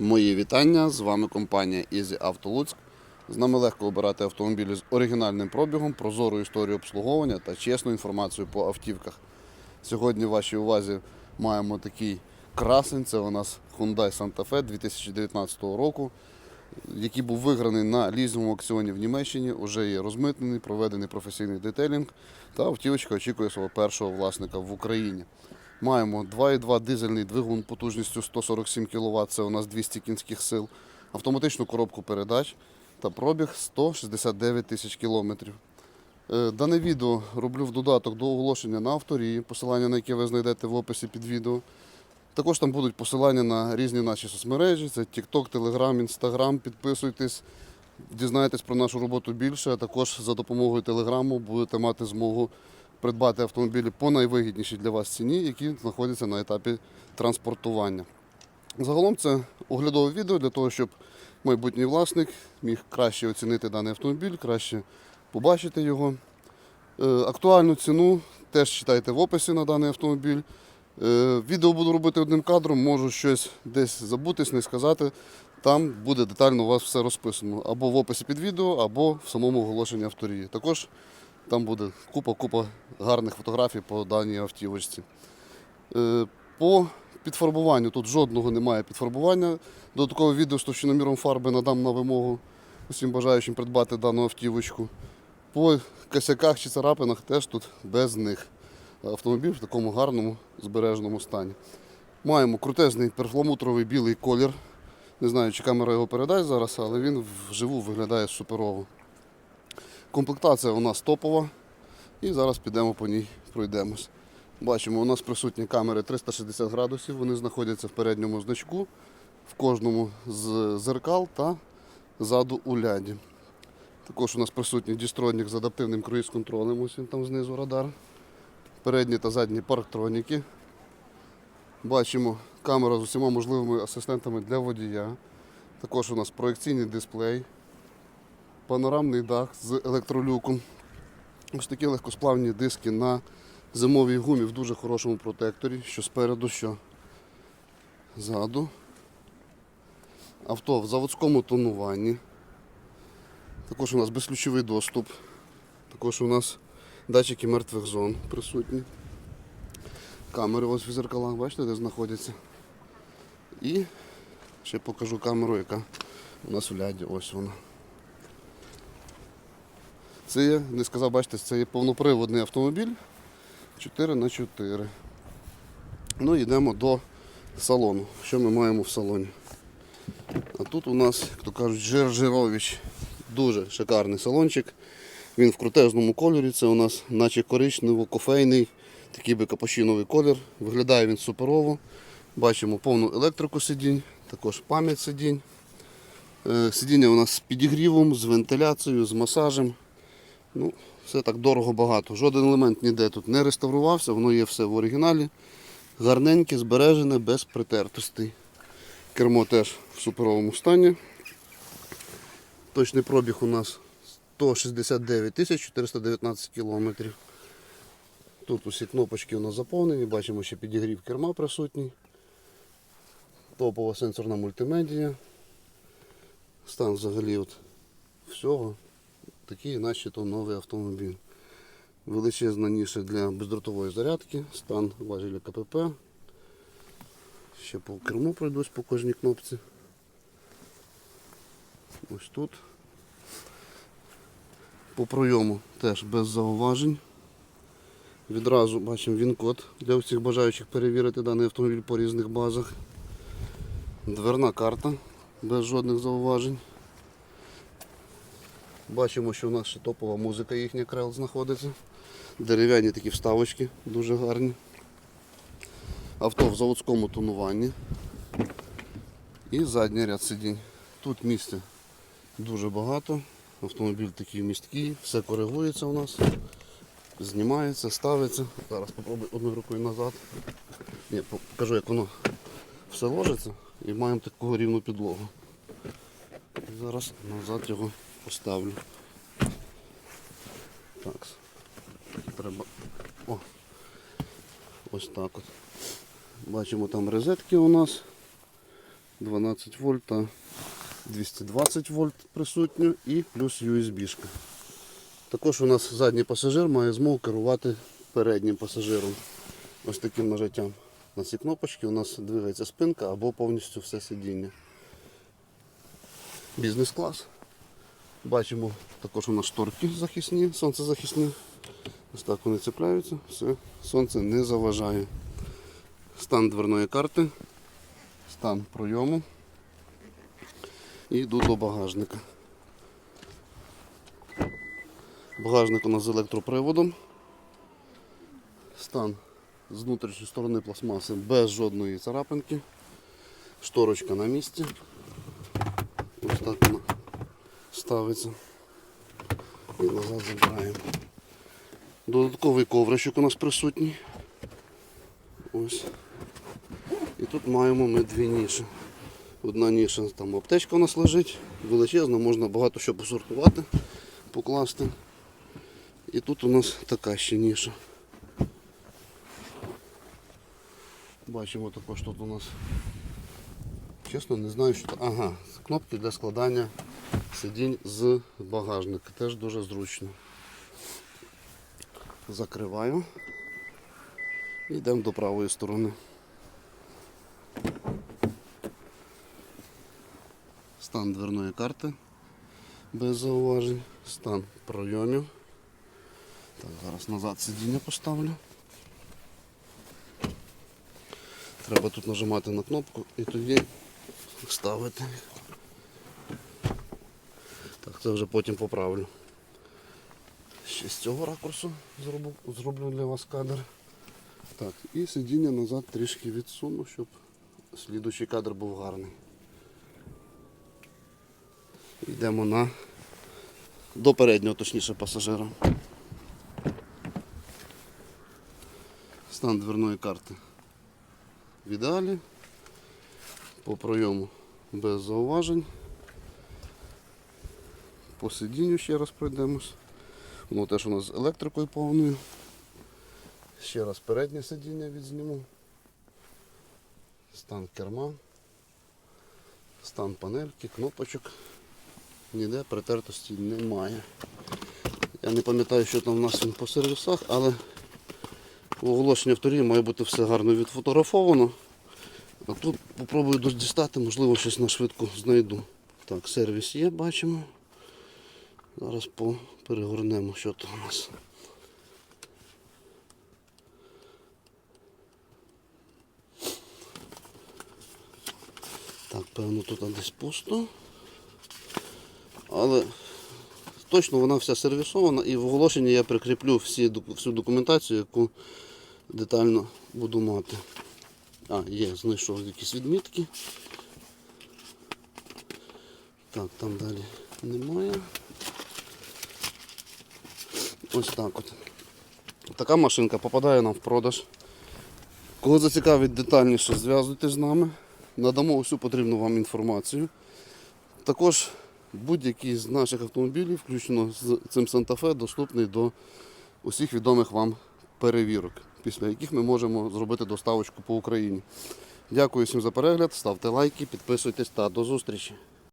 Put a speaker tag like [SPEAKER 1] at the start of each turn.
[SPEAKER 1] Вітання! З вами компанія Easy Auto Луцьк. З нами легко обирати автомобілі з оригінальним пробігом, прозорою історією обслуговування та чесну інформацію по автівках. Сьогодні в вашій увазі маємо такий красень. Це у нас Hyundai Santa Fe 2019 року, який був виграний на лізовому аукціоні в Німеччині. Уже є розмитнений, проведений професійний детейлінг. Та автівочка очікує свого першого власника в Україні. Маємо 2,2 дизельний двигун потужністю 147 кВт, це у нас 200 кінських сил, автоматичну коробку передач та пробіг 169 тисяч кілометрів. Е, Дане відео роблю в додаток до оголошення на авторії, посилання на яке ви знайдете в описі під відео. Також там будуть посилання на різні наші соцмережі: це TikTok, Telegram, Instagram. Підписуйтесь, дізнаєтесь про нашу роботу більше, а також за допомогою Телеграму будете мати змогу придбати автомобілі по найвигіднішій для вас ціні, які знаходяться на етапі транспортування. Загалом це оглядове відео для того, щоб майбутній власник міг краще оцінити даний автомобіль, краще побачити його. Е, Актуальну ціну теж читайте в описі на даний автомобіль. Е, Відео буду робити одним кадром, можу щось десь забутись, не сказати. Там буде детально у вас все розписано. Або в описі під відео, або в самому оголошенні авторії. Також там буде купа-купа гарних фотографій по даній автівочці. Е, По підфарбуванню тут жодного немає підфарбування. Додаткове відео з товщиноміром фарби надам на вимогу усім бажаючим придбати дану автівочку. По косяках чи царапинах теж тут без них. Автомобіль в такому гарному збереженому стані. Маємо крутезний перфламутровий білий колір. Не знаю, чи камера його передасть зараз, але він вживу виглядає суперово. Комплектація у нас топова. І зараз підемо по ній пройдемось. Бачимо, у нас присутні камери 360 градусів, вони знаходяться в передньому значку, в кожному з зеркал та ззаду у ляді. Також у нас присутній дістронік з адаптивним круїз-контролем, ось він там знизу радар. Передні та задні парктроніки. Бачимо камера з усіма можливими асистентами для водія. Також у нас проекційний дисплей, панорамний дах з електролюком. Ось такі легкосплавні диски на зимовій гумі в дуже хорошому протекторі, що спереду, що ззаду. Авто в заводському тонуванні. Також у нас безключовий доступ. Також у нас датчики мертвих зон присутні. Камери ось в зеркалах, бачите, де знаходяться. І ще покажу камеру, яка у нас в ляді. Ось вона. Це є, не сказав, бачите, це є повноприводний автомобіль 4 на 4 Ну йдемо до салону. Що ми маємо в салоні? А тут у нас, як то кажуть, Жиржирович. Дуже шикарний салончик. Він в крутезному кольорі. Це у нас наче коричнево-кофейний, такий би капучиновий колір. Виглядає він суперово. Бачимо повну електрику сидінь, також пам'ять сидінь. Е, Сидіння у нас з підігрівом, з вентиляцією, з масажем. Ну, все так дорого багато. Жоден елемент ніде тут не реставрувався, воно є все в оригіналі. Гарненьке, збережене, без притертостей. Кермо теж в суперовому стані. Точний пробіг у нас 169 тисяч 419 кілометрів. Тут усі кнопочки у нас заповнені, бачимо, що підігрів керма присутній. Топова сенсорна мультимедія. Стан взагалі от всього. Такий наче то новий автомобіль. Величезна ніша для бездротової зарядки, стан важеля КПП. Ще по керму пройдусь по кожній кнопці. Ось тут. По пройому теж без зауважень. Відразу бачимо він-код для всіх бажаючих перевірити даний автомобіль по різних базах. Дверна карта без жодних зауважень. Бачимо, що в нас ще топова музика їхня крел знаходиться. Дерев'яні такі вставочки дуже гарні. Авто в заводському тонуванні. І задній ряд сидінь. Тут місця дуже багато. Автомобіль такий місткий, все коригується у нас. Знімається, ставиться. Зараз спробую одною рукою назад. Ні, покажу, як воно все ложиться і маємо таку рівну підлогу. Зараз назад його поставлю. Так. Треба. О! Ось так от. Бачимо там розетки у нас. 12 вольт та 220 вольт присутньо і плюс USB. -шка. Також у нас задній пасажир має змогу керувати переднім пасажиром. Ось таким нажаттям. На ці кнопочки у нас двигається спинка або повністю все сидіння. Бізнес-клас. Бачимо також у нас шторки захисні, сонцезахисні. Ось так вони цепляються, все, сонце не заважає. Стан дверної карти, стан пройому. І йду до багажника. Багажник у нас з електроприводом. Стан з внутрішньої сторони пластмаси без жодної царапинки. Шторочка на місці. Ось так вона ставиться. І назад забираємо. Додатковий ковричок у нас присутній. Ось. І тут маємо ми дві ніші. Одна ніша, там аптечка у нас лежить, величезна, можна багато що посортувати, покласти. І тут у нас така ще ніша. Бачимо також тут у нас. Чесно, не знаю, що. Ага, кнопки для складання сидінь з багажника. Теж дуже зручно. Закриваю. І йдемо до правої сторони. Стан дверної карти без зауважень. Стан пройомів. Так, зараз назад сидіння поставлю. Треба тут нажимати на кнопку і тоді ставити. Так, це вже потім поправлю. Ще з цього ракурсу зроблю, зроблю для вас кадр. Так, і сидіння назад трішки відсуну, щоб слідуючий кадр був гарний. Йдемо на до переднього, точніше, пасажира. Стан дверної карти в ідеалі. По пройому без зауважень. По сидінню ще раз пройдемось. Воно теж у нас з електрикою повною. Ще раз переднє сидіння відзніму. Стан керма. Стан панельки, кнопочок. Ніде притертості немає. Я не пам'ятаю, що там в нас по сервісах, але у оголошенні авторів має бути все гарно відфотографовано. А тут попробую дістати, можливо, щось на швидку знайду. Так, сервіс є, бачимо. Зараз перегорнемо, що тут у нас. Так, певно, тут десь пусто. Але точно вона вся сервісована і в оголошенні я прикріплю всі, всю документацію, яку детально буду мати. А, є, знайшов якісь відмітки. Так, там далі немає. Ось так от. Така машинка попадає нам в продаж. Кого зацікавить детальніше, зв'язуйтесь з нами. Надамо усю потрібну вам інформацію. Також будь-який з наших автомобілів, включно з цим Санта-Фе, доступний до усіх відомих вам перевірок, після яких ми можемо зробити доставочку по Україні. Дякую всім за перегляд, ставте лайки, підписуйтесь та до зустрічі.